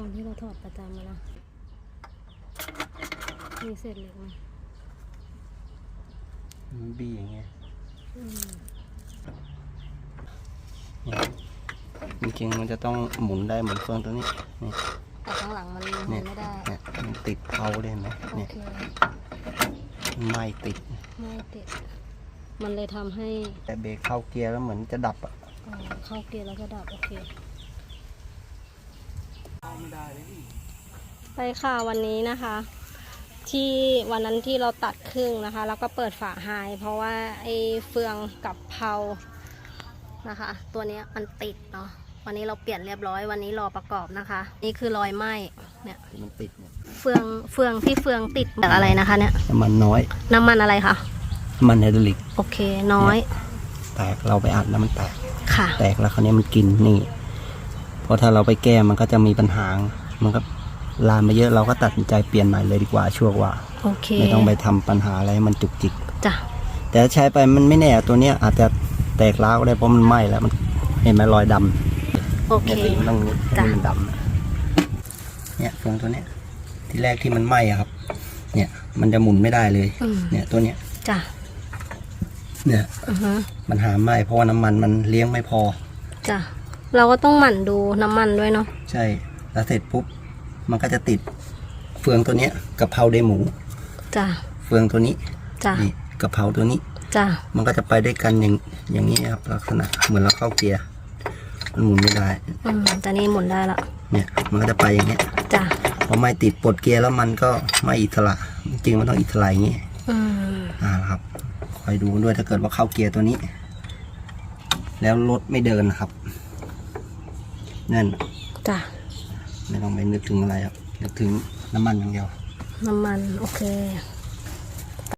อนที่เราถอดประจำอะนะมีเศษเหล็กไหมมันบี้อย่างเงี้ยอืมจริงๆมันจะต้องหมุนได้เหมือนเฟืองตัวนี้นี่แต่ข้างหลังมันหมุเนี่ยนไม่ได้ เนี่ยมันติดเผาได้ไหมโอเนี่ยเคไหม่ติด ไม่ติด มันเลยทำให้แต่เบรกเข้าเกียร์แล้วเหมือนจะดับอะ เอ่อเข้าเกียร์แล้วก็ดับ โอเค ไม่ได้เลยไปค่ะวันนี้นะคะ ที่วันนั้นที่เราตัดครึ่งนะคะ แล้วก็เปิดฝาไฮเพราะว่าไอ้เฟืองกับเพรานะคะ ตัวเนี้ยมันติดเนาะวันนี้เราเปลี่ยนเรียบร้อยวันนี้รอประกอบนะคะ นี่คือรอยไหม้เนี่ยมันติดเนี่ยเฟืองเฟืองที่เฟืองติดจากอะไรนะคะเนี่ยน้ำมันน้อยน้ำมันอะไรคะน้ำมันไฮดรอลิกโอเคน้อย แตกเราไปอัดแล้วมันแตกค่ะ แตกแล้วคราวนี้มันกินนี่ เพราะถ้าเราไปแก้มันก็จะมีปัญหา มันก็ลามไปเยอะเราก็ตัดสินใจเปลี่ยนใหม่เลยดีกว่าชั่วกว่าโอเคไม่ต้องไปทำปัญหาอะไรให้มันจุกจิกจ้ะแต่ถ้าใช้ไปมันไม่แน่ตัวเนี้ยอาจจะแตกร้าวก็ได้เพราะมันไหม้แล้วมันเห็นไหมรอยดำโอเคเนี่ยสีมันต้องจ้ะให้มันดำนะเนี่ยเฟืองตัวเนี้ยที่แรกที่มันไหม้อะครับ เนี่ยมันจะหมุนไม่ได้เลยอืมเนี่ยตัวเนี้ยจ้ะเนี่ยอือฮึมันหาไหม้เพราะว่าน้ำมันมันเลี้ยงไม่พอจ้ะ เราก็ต้องหมั่นดูน้ำมันด้วยเนาะใช่ แล้วเสร็จปุ๊บ มันก็จะติดเฟืองตัวเนี้ยกะเพราเดหมู จ้ะเฟืองตัวนี้จ้ะนี่กะเพราตัวนี้ จ้ะมันก็จะไปด้วยกันอย่างอย่างนี้ครับลักษณะเหมือนเราเข้าเกียร์มันหมุนไม่ได้ อืมแต่นี่หมุนได้ละเนี่ยมันก็จะไปอย่างเงี้ยจ้ะพอไม่ติดปลดเกียร์แล้วมันก็ไม่อิสระ จริงๆมันต้องอิสระอย่างงี้ อืมอ่าครับ คอยดูด้วยถ้าเกิดว่าเข้าเกียร์ตัวนี้ แล้วรถไม่เดินนะครับ นั่นจ้ะไม่ต้องไปนึกถึงอะไรครับนึกถึงน้ำมันอย่างเดียว น้ำมัน โอเค